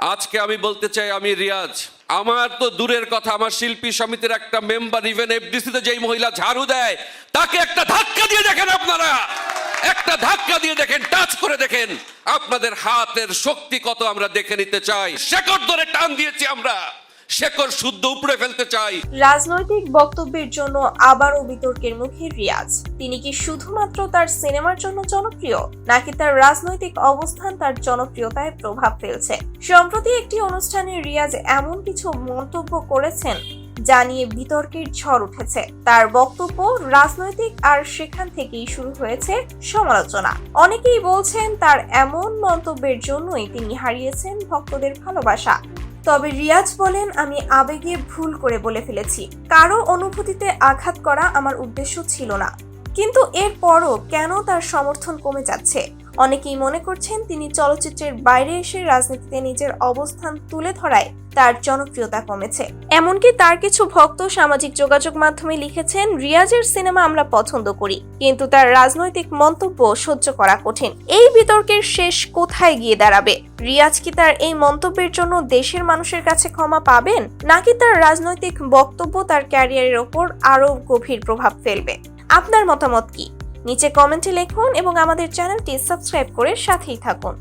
আজকে আমি বলতে চাই, আমি রিয়াজ। আমার তো দূরের কথা, আমার শিল্পী সমিতির একটা মেম্বার ইভেন এফডিসিতে যেই মহিলা ঝাড়ু দেয়, তাকে একটা ধাক্কা দিয়ে দেখেন আপনারা। একটা ধাক্কা দিয়ে দেখেন, টাচ করে দেখেন, আপনাদের হাতের শক্তি কত আমরা দেখে নিতে চাই। শেকড় ধরে টান দিয়েছি আমরা। শেকড় শুদ্ধ উপড়ে ফেলতে চাই রাজনৈতিক বক্তব্যের জন্য আবারও বিতর্কের মুখে রিয়াজ। তিনি কি শুধুমাত্র তার সিনেমার জন্য জনপ্রিয়, নাকি তার রাজনৈতিক অবস্থান তার জনপ্রিয়তায় প্রভাব ফেলছে? সম্প্রতি একটি অনুষ্ঠানে রিয়াজ এমন কিছু মন্তব্য করেছেন, যা নিয়ে বিতর্কের ঝড় উঠেছে। তার বক্তব্য, রাজনৈতিক আর সেখান থেকেই শুরু হয়েছে সমালোচনা। অনেকেই বলছেন তার এমন মন্তব্যের জন্যই তিনি হারিয়েছেন ভক্তদের ভালোবাসা। তবে রিয়াজ বলেন, আমি আবেগে ভুল করে বলে ফেলেছি। কারও অনুভূতিতে আঘাত করা আমার উদ্দেশ্য ছিল না। কিন্তু এরপরও কেন তার সমর্থন কমে যাচ্ছে? অনেকেই মনে করছেন তিনি চলচ্চিত্রের বাইরে এসে রাজনীতিতে নিজের অবস্থান তুলে ধরায় তার জনপ্রিয়তা কমেছে। এমনকি তার কিছু ভক্ত সামাজিক যোগাযোগ মাধ্যমে লিখেছেন, রিয়াজের সিনেমা আমরা পছন্দ করি, কিন্তু তার রাজনৈতিক মন্তব্য সহ্য করা কঠিন। এই বিতর্কের শেষ কোথায় গিয়ে দাঁড়াবে? রিয়াজ কি তার এই মন্তব্যের জন্য দেশের মানুষের কাছে ক্ষমা পাবেন? নাকি তার রাজনৈতিক বক্তব্য তার ক্যারিয়ারের ওপর আরও গভীর প্রভাব ফেলবে? আপনার মতামত কি? নিচে কমেন্টে লিখুন এবং আমাদের চ্যানেলটি সাবস্ক্রাইব করে সাথেই থাকুন।